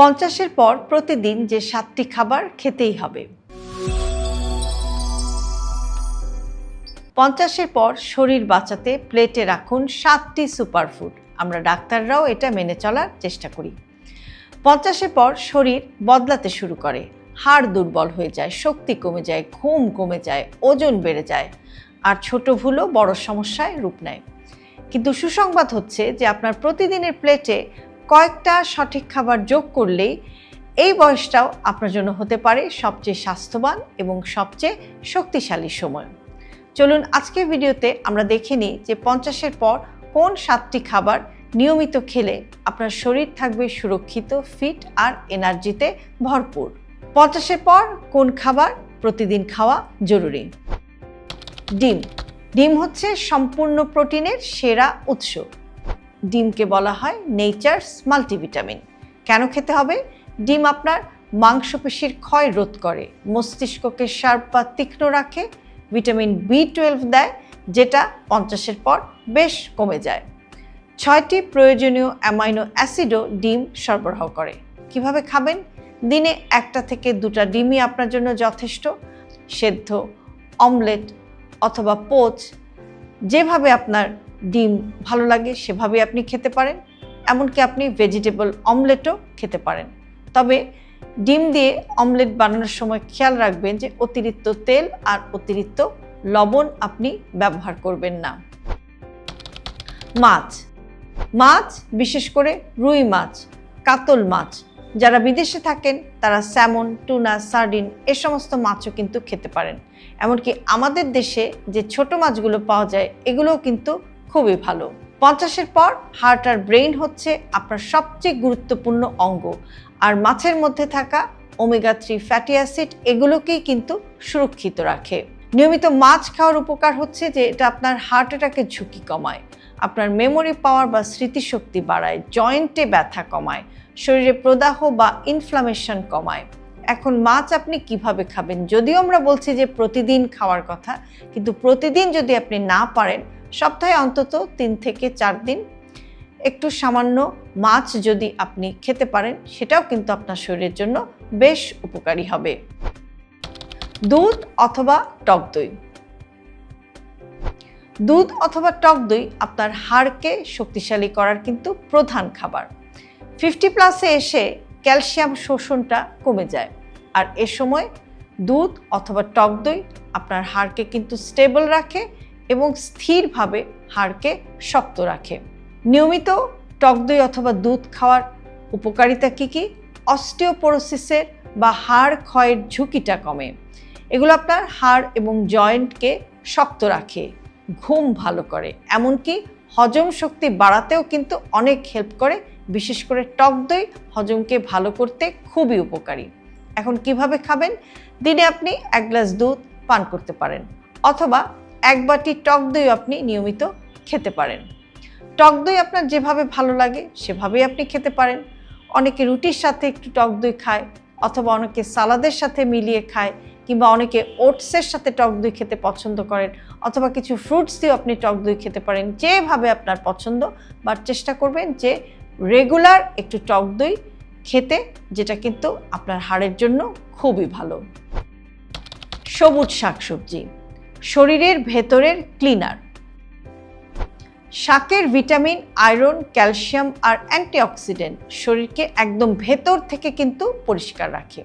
পঞ্চাশের পর প্রতিদিন যে সাতটি খাবার খেতেই হবে। পঞ্চাশের পর শরীর বাঁচাতে প্লেটে রাখুন সাতটি সুপারফুড। আমরা ডাক্তাররাও এটা মেনে চলার চেষ্টা করি। পঞ্চাশের পর শরীর বদলাতে শুরু করে। হাড় দুর্বল হয়ে যায়, শক্তি কমে যায়, ঘুম কমে যায়, ওজন বেড়ে যায় আর ছোট ভুলও বড় সমস্যায় রূপ নেয়। কিন্তু সুসংবাদ হচ্ছে যে আপনার প্রতিদিনের প্লেটে কয়েকটা সঠিক খাবার যোগ করলেই এই বয়সটাও আপনার জন্য হতে পারে সবচেয়ে স্বাস্থ্যবান এবং সবচেয়ে শক্তিশালী সময়। চলুন আজকের ভিডিওতে আমরা দেখে নিই যে পঞ্চাশের পর কোন সাতটি খাবার নিয়মিত খেলে আপনার শরীর থাকবে সুরক্ষিত, ফিট আর এনার্জিতে ভরপুর। পঞ্চাশের পর কোন খাবার প্রতিদিন খাওয়া জরুরি? ডিম। ডিম হচ্ছে সম্পূর্ণ প্রোটিনের সেরা উৎস। ডিমকে বলা হয় নেচার্স মাল্টিভিটামিন কেন খেতে হবে? ডিম আপনার মাংসপেশির ক্ষয় রোধ করে, মস্তিষ্ককে শার্প বা তীক্ষ্ণ রাখে ভিটামিন বি টুয়েলভ দেয়, যেটা পঞ্চাশের পর বেশ কমে যায়। ছয়টি প্রয়োজনীয় অ্যামাইনো অ্যাসিডও ডিম সরবরাহ করে। কীভাবে খাবেন? দিনে একটা থেকে দুটা ডিমই আপনার জন্য যথেষ্ট। সেদ্ধ, অমলেট অথবা পোচ, যেভাবে আপনার ডিম ভালো লাগে সেভাবে আপনি খেতে পারেন, এমনকি আপনি ভেজিটেবল অমলেটও খেতে পারেন। তবে ডিম দিয়ে অমলেট বানানোর সময় খেয়াল রাখবেন যে অতিরিক্ত তেল আর অতিরিক্ত লবণ আপনি ব্যবহার করবেন না। মাছ। মাছ, বিশেষ করে রুই মাছ, কাতল মাছ, যারা বিদেশে থাকেন, তারা স্যামন, টুনা, সার্ডিন এ সমস্ত মাছও কিন্তু খেতে পারেন। এমনকি আমাদের দেশে যে ছোট মাছগুলো পাওয়া যায়, এগুলোও কিন্তু খুবই ভালো। পঞ্চাশের পর হার্ট আর ব্রেইন হচ্ছে আপনার সবচেয়ে গুরুত্বপূর্ণ অঙ্গ। আর মাছের মধ্যে থাকা ওমেগা থ্রি ফ্যাটি অ্যাসিড এগুলোকেই কিন্তু সুরক্ষিত রাখে। নিয়মিত মাছ খাওয়ার উপকার হচ্ছে যে এটা আপনার হার্ট অ্যাটাকের ঝুঁকি কমায়। আপনার মেমোরি পাওয়ার বা স্মৃতিশক্তি বাড়ায় জয়েন্টে ব্যথা কমায়, শরীরে প্রদাহ বা ইনফ্লামেশন কমায়। এখন মাছ আপনি কীভাবে খাবেন? যদিও আমরা বলছি যে প্রতিদিন খাওয়ার কথা, কিন্তু প্রতিদিন যদি আপনি না পারেন সপ্তাহে অন্তত তিন থেকে চার দিন। একটু সামান্য মাছ যদি আপনি খেতে পারেন, সেটাও কিন্তু আপনার শরীরের জন্য বেশ উপকারী হবে। দুধ অথবা টক দই। দুধ অথবা টক দই আপনার হাড়কে শক্তিশালী করার কিন্তু প্রধান খাবার। ফিফটি প্লাসে এসে ক্যালসিয়াম শোষণটা কমে যায়। আর এ সময় দুধ অথবা টক দই আপনার হাড়কে কিন্তু স্টেবল রাখে এবং স্থিরভাবে হাড়কে শক্ত রাখে। নিয়মিত টক দই অথবা দুধ খাওয়ার উপকারিতা কী কী? অস্টিওপোরোসিসের বা হাড় ক্ষয়ের ঝুঁকিটা কমে। এগুলো আপনার হাড় এবং জয়েন্টকে শক্ত রাখে, ঘুম ভালো করে। এমনকি হজম শক্তি বাড়াতেও কিন্তু অনেক হেল্প করে, বিশেষ করে টক দই হজমকে ভালো করতে খুবই উপকারী। এখন কীভাবে খাবেন? দিনে আপনি এক গ্লাস দুধ পান করতে পারেন, অথবা এক বাটি টক দই আপনি নিয়মিত খেতে পারেন। টক দই আপনার যেভাবে ভালো লাগে, সেভাবেই আপনি খেতে পারেন। অনেকে রুটির সাথে একটু টক দই খায়, অথবা অনেকে সালাদের সাথে মিলিয়ে খায়, কিংবা অনেকে ওটসের সাথে টক দই খেতে পছন্দ করেন, অথবা কিছু ফ্রুটস দিয়েও আপনি টক দই খেতে পারেন, যেভাবে আপনার পছন্দ। বা চেষ্টা করবেন যে রেগুলার একটু টক দই খেতে, যেটা কিন্তু আপনার হাড়ের জন্য খুবই ভালো। সবুজ শাকসবজি। শরীরের ভেতরের ক্লিনার। শাকের ভিটামিন, আয়রন, ক্যালসিয়াম আর অ্যান্টিঅক্সিডেন্ট শরীরকে একদম ভেতর থেকে কিন্তু পরিষ্কার রাখে।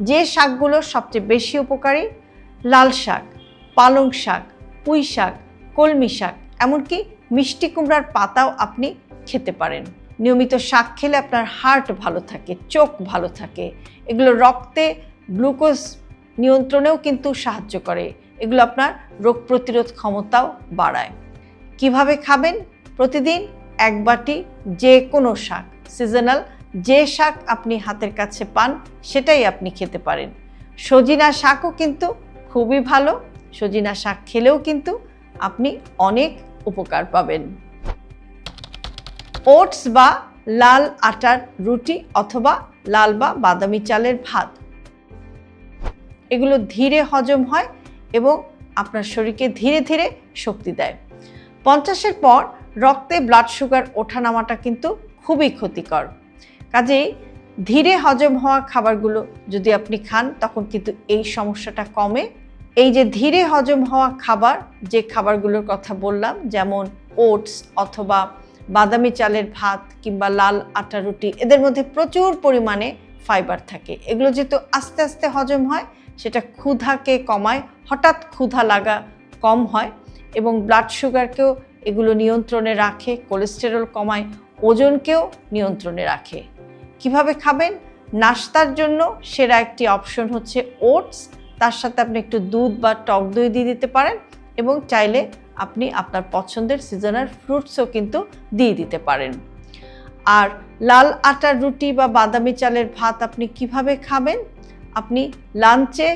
যে শাকগুলো সবচেয়ে বেশি উপকারী, লাল শাক, পালং শাক, পুঁই শাক, কলমি শাক, এমনকি মিষ্টি কুমড়ার পাতাও আপনি খেতে পারেন। নিয়মিত শাক খেলে আপনার হার্ট ভালো থাকে, চোখ ভালো থাকে। এগুলো রক্তে গ্লুকোজ নিয়ন্ত্রণেও কিন্তু সাহায্য করে। এগুলো আপনার রোগ প্রতিরোধ ক্ষমতাও বাড়ায়। কীভাবে খাবেন? প্রতিদিন এক বাটি যে কোনো শাক সিজনাল যে শাক আপনি হাতের কাছে পান, সেটাই আপনি খেতে পারেন। সজিনা শাকও কিন্তু খুবই ভালো, সজিনা শাক খেলেও কিন্তু আপনি অনেক উপকার পাবেন। ওটস বা লাল আটার রুটি অথবা লাল বা বাদামি চালের ভাত, এগুলো ধীরে হজম হয় এবং আপনার শরীরকে ধীরে ধীরে শক্তি দেয়। পঞ্চাশের পর রক্তে ব্লাড সুগার ওঠানামাটা কিন্তু খুবই ক্ষতিকর। কাজেই ধীরে হজম হওয়া খাবারগুলো যদি আপনি খান, তখন কিন্তু এই সমস্যাটা কমে। এই যে ধীরে হজম হওয়া খাবার, যে খাবারগুলোর কথা বললাম, যেমন ওটস অথবা বাদামি চালের ভাত কিংবা লাল আটা রুটি, এদের মধ্যে প্রচুর পরিমাণে ফাইবার থাকে। এগুলো যেহেতু আস্তে আস্তে হজম হয় সেটা ক্ষুধাকে কমায়, হঠাৎ ক্ষুধা লাগা কম হয় এবং ব্লাড সুগারকেও এগুলো নিয়ন্ত্রণে রাখে কোলেস্টেরল কমায়, ওজনকেও নিয়ন্ত্রণে রাখে। কীভাবে খাবেন? নাস্তার জন্য সেরা একটি অপশন হচ্ছে ওটস তার সাথে আপনি একটু দুধ বা টক দই দিয়ে দিতে পারেন এবং চাইলে আপনি আপনার পছন্দের সিজনাল ফ্রুটসও কিন্তু দিয়ে দিতে পারেন। আর লাল আটার রুটি বা বাদামি চালের ভাত আপনি কীভাবে খাবেন? আপনি লাঞ্চে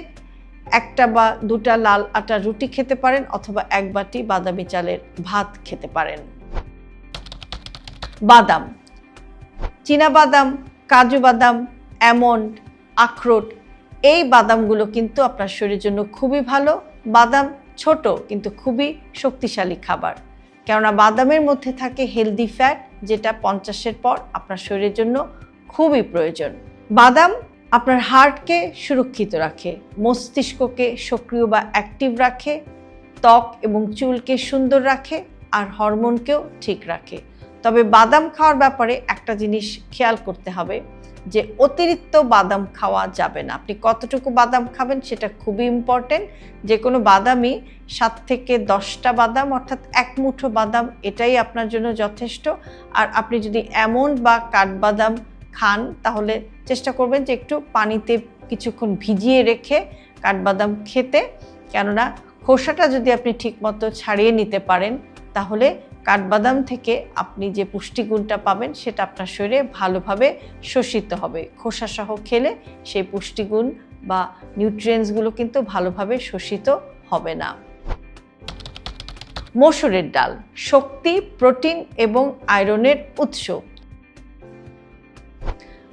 একটা বা দুটা লাল আটার রুটি খেতে পারেন অথবা এক বাটি বাদামি চালের ভাত খেতে পারেন। বাদাম। বাদাম, কাজু বাদাম অ্যামন্ড আখরোট, এই বাদামগুলো কিন্তু আপনার শরীরের জন্য খুবই ভালো। বাদাম ছোট কিন্তু খুবই শক্তিশালী খাবার। কেননা বাদামের মধ্যে থাকে হেলদি ফ্যাট, যেটা পঞ্চাশের পর আপনার শরীরের জন্য খুবই প্রয়োজন। বাদাম আপনার হার্টকে সুরক্ষিত রাখে, মস্তিষ্ককে সক্রিয় বা অ্যাক্টিভ রাখে, ত্বক এবং চুলকে সুন্দর রাখে আর হরমোনকেও ঠিক রাখে। তবে বাদাম খাওয়ার ব্যাপারে একটা জিনিস খেয়াল করতে হবে যে অতিরিক্ত বাদাম খাওয়া যাবে না। আপনি কতটুকু বাদাম খাবেন সেটা খুবই ইম্পর্টেন্ট যে কোনো বাদামই সাত থেকে দশটা বাদাম অর্থাৎ এক মুঠো বাদাম, এটাই আপনার জন্য যথেষ্ট। আর আপনি যদি এমন বা কাঠবাদাম খান, তাহলে চেষ্টা করবেন যে একটু পানিতে কিছুক্ষণ ভিজিয়ে রেখে কাঠবাদাম খেতে। কেননা খোসাটা যদি আপনি ঠিকমতো ছাড়িয়ে নিতে পারেন, তাহলে কাঠবাদাম থেকে আপনি যে পুষ্টিগুণটা পাবেন, সেটা আপনার শরীরে ভালোভাবে শোষিত হবে। খোসাসহ খেলে সেই পুষ্টিগুণ বা নিউট্রিয়েন্টসগুলো কিন্তু ভালোভাবে শোষিত হবে না। মসুরের ডাল, শক্তি, প্রোটিন এবং আয়রনের উৎস।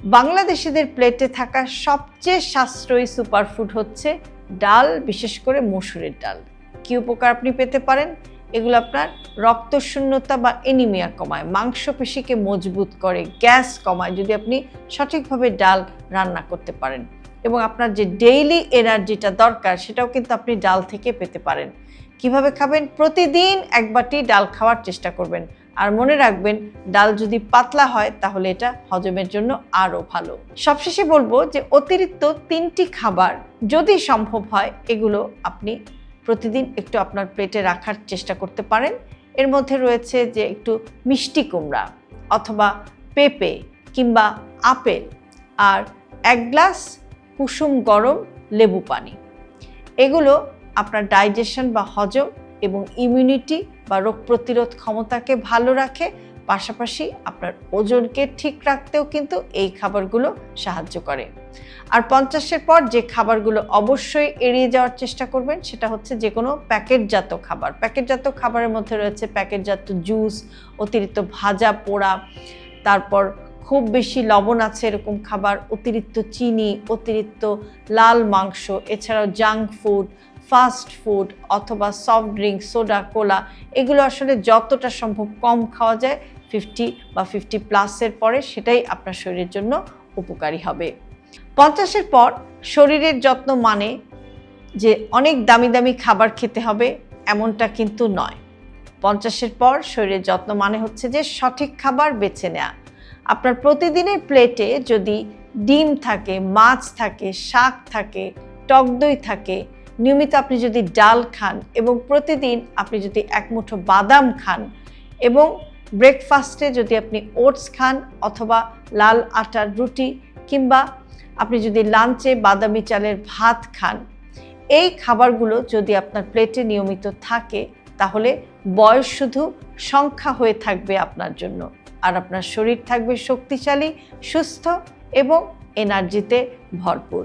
বাংলাদেশিদের প্লেটে থাকা সবচেয়ে সাশ্রয়ী সুপারফুড হচ্ছে ডাল, বিশেষ করে মসুরের ডাল। কি উপকার আপনি পেতে পারেন? এগুলো আপনার রক্তশূন্যতা বা এনিমিয়া কমায়, মাংসপেশিকে মজবুত করে, গ্যাস কমায়, যদি আপনি সঠিকভাবে ডাল রান্না করতে পারেন। এবং আপনার যে ডেইলি এনার্জিটা দরকার, সেটাও কিন্তু আপনি ডাল থেকে পেতে পারেন। কীভাবে খাবেন? প্রতিদিন এক বাটি ডাল খাওয়ার চেষ্টা করবেন। আর মনে রাখবেন, ডাল যদি পাতলা হয়, তাহলে এটা হজমের জন্য আরও ভালো। সবশেষে বলব যে, অতিরিক্ত তিনটি খাবার যদি সম্ভব হয়, এগুলো আপনি প্রতিদিন একটু আপনার প্লেটে রাখার চেষ্টা করতে পারেন। এর মধ্যে রয়েছে যে, একটু মিষ্টি কুমড়া অথবা পেঁপে কিংবা আপেল আর এক গ্লাস কুসুম গরম লেবু পানি। এগুলো আপনার ডাইজেশন বা হজম এবং ইমিউনিটি বা রোগ প্রতিরোধ ক্ষমতাকে ভালো রাখে, পাশাপাশি আপনার ওজনকে ঠিক রাখতেও কিন্তু এই খাবারগুলো সাহায্য করে। আর পঞ্চাশের পর যে খাবারগুলো অবশ্যই এড়িয়ে যাওয়ার চেষ্টা করবেন, সেটা হচ্ছে যে কোনো প্যাকেটজাত খাবার। প্যাকেটজাত খাবারের মধ্যে রয়েছে প্যাকেটজাত জুস, অতিরিক্ত ভাজা পোড়া, তারপর খুব বেশি লবণ আছে এরকম খাবার, অতিরিক্ত চিনি, অতিরিক্ত লাল মাংস, এছাড়াও জাঙ্ক ফুড ফাস্ট ফুড অথবা সফট ড্রিঙ্ক, সোডা, কোলা, এগুলো আসলে যতটা সম্ভব কম খাওয়া যায়, ফিফটি বা ফিফটি প্লাসের পরে সেটাই আপনার শরীরের জন্য উপকারী হবে। পঞ্চাশের পর শরীরের যত্ন মানে যে অনেক দামি দামি খাবার খেতে হবে এমনটা কিন্তু নয়। পঞ্চাশের পর শরীরের যত্ন মানে হচ্ছে যে সঠিক খাবার বেছে নেওয়া আপনার প্রতিদিনের প্লেটে যদি ডিম থাকে, মাছ থাকে, শাক থাকে, টক দই থাকে নিয়মিত আপনি যদি ডাল খান এবং প্রতিদিন আপনি যদি এক মুঠো বাদাম খান এবং ব্রেকফাস্টে যদি আপনি ওটস খান অথবা লাল আটার রুটি কিংবা আপনি যদি লাঞ্চে বাদামি চালের ভাত খান, এই খাবারগুলো যদি আপনার প্লেটে নিয়মিত থাকে, তাহলে বয়স শুধু সংখ্যা হয়ে থাকবে আপনার জন্য। আর আপনার শরীর থাকবে শক্তিশালী, সুস্থ এবং এনার্জিতে ভরপুর।